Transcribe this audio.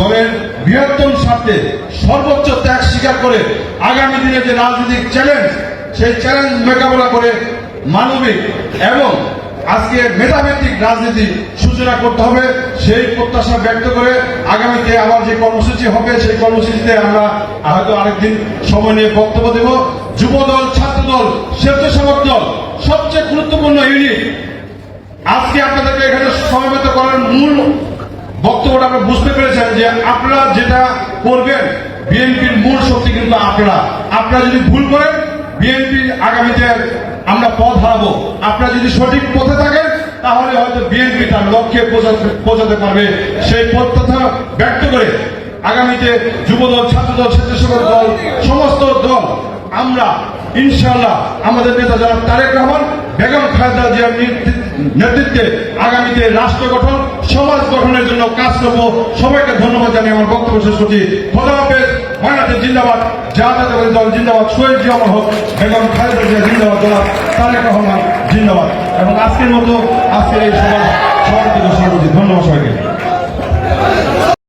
দলের বৃহত্তম স্বার্থে সর্বোচ্চ ত্যাগ স্বীকার করে আগামী দিনে যে রাজনৈতিক চ্যালেঞ্জ সেই চ্যালেঞ্জ মোকাবেলা করে মানবিক এবং আজকে মেধাভিত্তিক রাজনীতি সূচনা করতে হবে, সেই প্রত্যাশা ব্যক্ত করে আগামীতে আবার যে কর্মসূচি হবে, সেই কর্মসূচিতে আমরা হয়তো আরেকদিন সময় নিয়ে বক্তব্য দেব। যুব দল ছাত্র দল স্বেচ্ছাসেবক দল, সবচেয়ে গুরুত্বপূর্ণ ইউনিট আজকে আপনাদেরকে এখানে সমবেত করার মূল বক্তব্যটা আমরা বুঝতে পেরেছেন যে আপনারা যেটা করবেন, বিএনপির মূল শক্তি কিন্তু আপনারা। আপনারা যদি ভুল করেন, বিএনপি আগামীতে আমরা পথ হারাবো। আপনারা যদি সঠিক পথে থাকেন, তাহলে হয়তো বিএনপি তার লক্ষ্যে পৌঁছাতে পারবে। সেই প্রত্যাশা ব্যক্ত করে আগামীতে যুবদল, ছাত্রদল, স্বেচ্ছাসেবক দল, সমস্ত দল আমরা, ইনশাআল্লাহ, আমাদের নেতা যারা তারেক রহমান, বেগম খালেদা জিয়ার নেতৃত্ব- আগামীতে রাষ্ট্র গঠন, সমাজ গঠনের জন্য কাজ করব। সবাইকে ধন্যবাদ জানিয়ে আমার বক্তব্য শেষ করছি। খোদা বাংলাদেশ জিন্দাবাদ, জাতীয়তাবাদী দল জিন্দাবাদ, শহীদ জিয়া হক বেগম খালেদা জিয়া জিন্দাবাদ তারেক রহমান জিন্দাবাদ। এবং আজকের মতো আজকের এই